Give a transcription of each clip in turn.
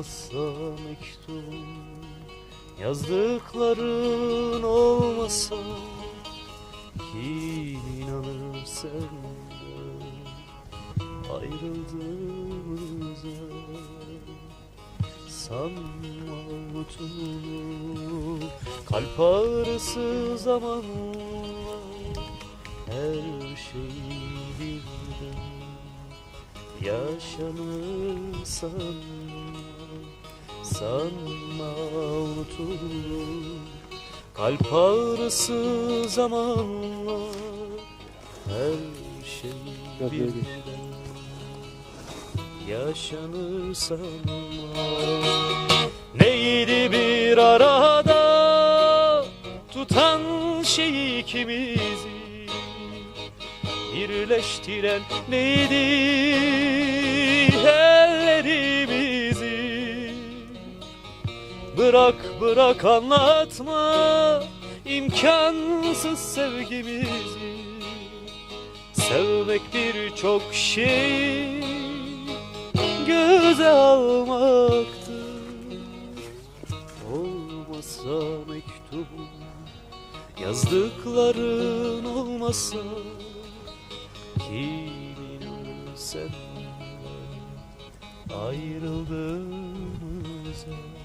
olmasa mektubun Yazdıkların olmasa Kim inanır senden Ayrıldığımıza Sanma unutulur Kalp ağrısı zamanla Her şeyi bildim Yaşanır sanma Sanma unutulur. Kalp ağrısı zamanla Her şey birden Yaşanır sanma Neydi bir arada Tutan şey ikimizi Birleştiren neydi Bırak bırak anlatma. İmkansız sevgimizi. Sevmek birçok şey göze almaktı Olmasa mektubun yazdıkların olmasa kim inanır sen ayrıldığımıza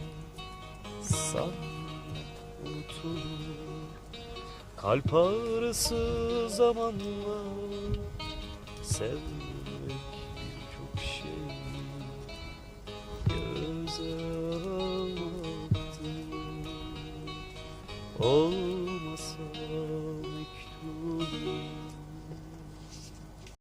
san unutulur kalp ağrısı zamanla sevmek çok şey. Göze almaktı olmasa